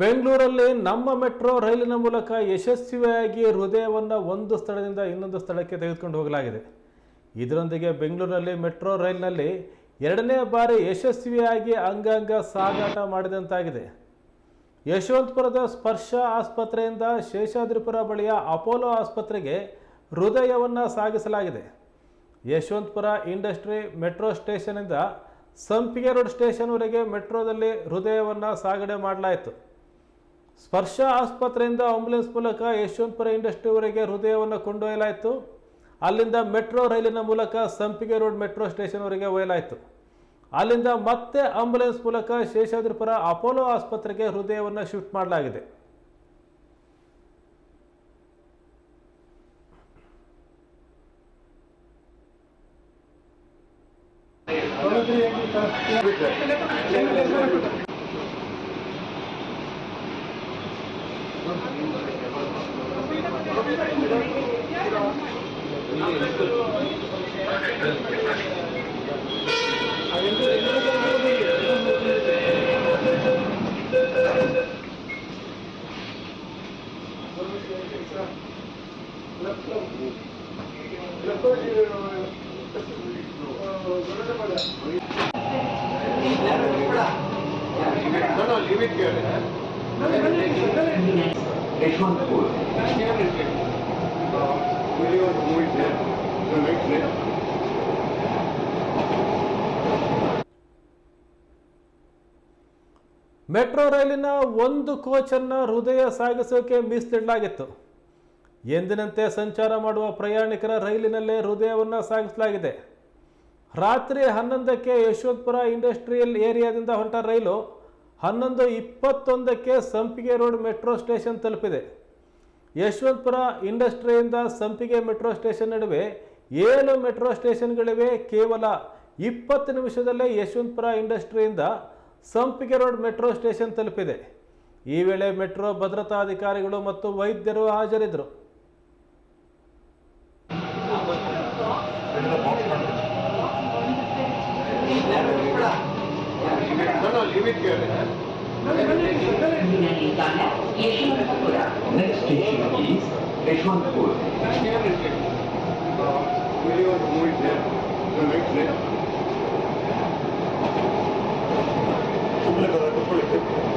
ಬೆಂಗಳೂರಲ್ಲಿ ನಮ್ಮ ಮೆಟ್ರೋ ರೈಲಿನ ಮೂಲಕ ಯಶಸ್ವಿಯಾಗಿ ಹೃದಯವನ್ನು ಒಂದು ಸ್ಥಳದಿಂದ ಇನ್ನೊಂದು ಸ್ಥಳಕ್ಕೆ ತೆಗೆದುಕೊಂಡು ಹೋಗಲಾಗಿದೆ. ಇದರೊಂದಿಗೆ ಬೆಂಗಳೂರಿನಲ್ಲಿ ಮೆಟ್ರೋ ರೈಲಿನಲ್ಲಿ ಎರಡನೇ ಬಾರಿ ಯಶಸ್ವಿಯಾಗಿ ಅಂಗಾಂಗ ಸಾಗಾಟ ಮಾಡಿದಂತಾಗಿದೆ. ಯಶವಂತಪುರದ ಸ್ಪರ್ಶ ಆಸ್ಪತ್ರೆಯಿಂದ ಶೇಷಾದ್ರಿಪುರ ಬಳಿಯ ಅಪೋಲೋ ಆಸ್ಪತ್ರೆಗೆ ಹೃದಯವನ್ನು ಸಾಗಿಸಲಾಗಿದೆ. ಯಶವಂತಪುರ ಇಂಡಸ್ಟ್ರಿ ಮೆಟ್ರೋ ಸ್ಟೇಷನಿಂದ ಸಂಪಿಗೆ ರೋಡ್ ಸ್ಟೇಷನ್ವರೆಗೆ ಮೆಟ್ರೋದಲ್ಲಿ ಹೃದಯವನ್ನು ಸಾಗಣೆ ಮಾಡಲಾಯಿತು. ಸ್ಪರ್ಶ ಆಸ್ಪತ್ರೆಯಿಂದ ಆಂಬ್ಯುಲೆನ್ಸ್ ಮೂಲಕ ಯಶವಂತಪುರ ಇಂಡಸ್ಟ್ರಿವರೆಗೆ ಹೃದಯವನ್ನು ಕೊಂಡೊಯ್ಯಲಾಯಿತು. ಅಲ್ಲಿಂದ ಮೆಟ್ರೋ ರೈಲಿನ ಮೂಲಕ ಸಂಪಿಗೆ ರೋಡ್ ಮೆಟ್ರೋ ಸ್ಟೇಷನ್ವರೆಗೆ ಒಯ್ಯಲಾಯಿತು. ಅಲ್ಲಿಂದ ಮತ್ತೆ ಆಂಬುಲೆನ್ಸ್ ಮೂಲಕ ಶೇಷಾದ್ರಿಪುರ ಅಪೋಲೋ ಆಸ್ಪತ್ರೆಗೆ ಹೃದಯವನ್ನು ಶಿಫ್ಟ್ ಮಾಡಲಾಗಿದೆ. Next month, ಮೆಟ್ರೋ ರೈಲಿನ ಒಂದು ಕೋಚನ್ನು ಹೃದಯ ಸಾಗಿಸೋಕೆ ಮೀಸಲಿಡಲಾಗಿತ್ತು ಎಂದಿನಂತೆ ಸಂಚಾರ ಮಾಡುವ ಪ್ರಯಾಣಿಕರ ರೈಲಿನಲ್ಲೇ ಹೃದಯವನ್ನು ಸಾಗಿಸಲಾಗಿದೆ. ರಾತ್ರಿ ಹನ್ನೊಂದಕ್ಕೆ ಯಶವಂತಪುರ ಇಂಡಸ್ಟ್ರಿಯಲ್ ಏರಿಯಾದಿಂದ ಹೊರಟ ರೈಲು ಹನ್ನೊಂದು ಇಪ್ಪತ್ತೊಂದಕ್ಕೆ ಸಂಪಿಗೆ ರೋಡ್ ಮೆಟ್ರೋ ಸ್ಟೇಷನ್ ತಲುಪಿದೆ. ಯಶವಂತಪುರ ಇಂಡಸ್ಟ್ರಿಯಿಂದ ಸಂಪಿಗೆ ಮೆಟ್ರೋ ಸ್ಟೇಷನ್ ನಡುವೆ ಏಳು ಮೆಟ್ರೋ ಸ್ಟೇಷನ್ಗಳಿವೆ ಕೇವಲ ಇಪ್ಪತ್ತು ನಿಮಿಷದಲ್ಲೇ ಯಶವಂತಪುರ ಇಂಡಸ್ಟ್ರಿಯಿಂದ ಸಂಪಿಗೆ ರೋಡ್ ಮೆಟ್ರೋ ಸ್ಟೇಷನ್ ತಲುಪಿದೆ ಈ ವೇಳೆ ಮೆಟ್ರೋ ಭದ್ರತಾ ಅಧಿಕಾರಿಗಳು ಮತ್ತು ವೈದ್ಯರು ಹಾಜರಿದ್ದರು. Yeshwanthpur station is Eshwantpur. Thank you.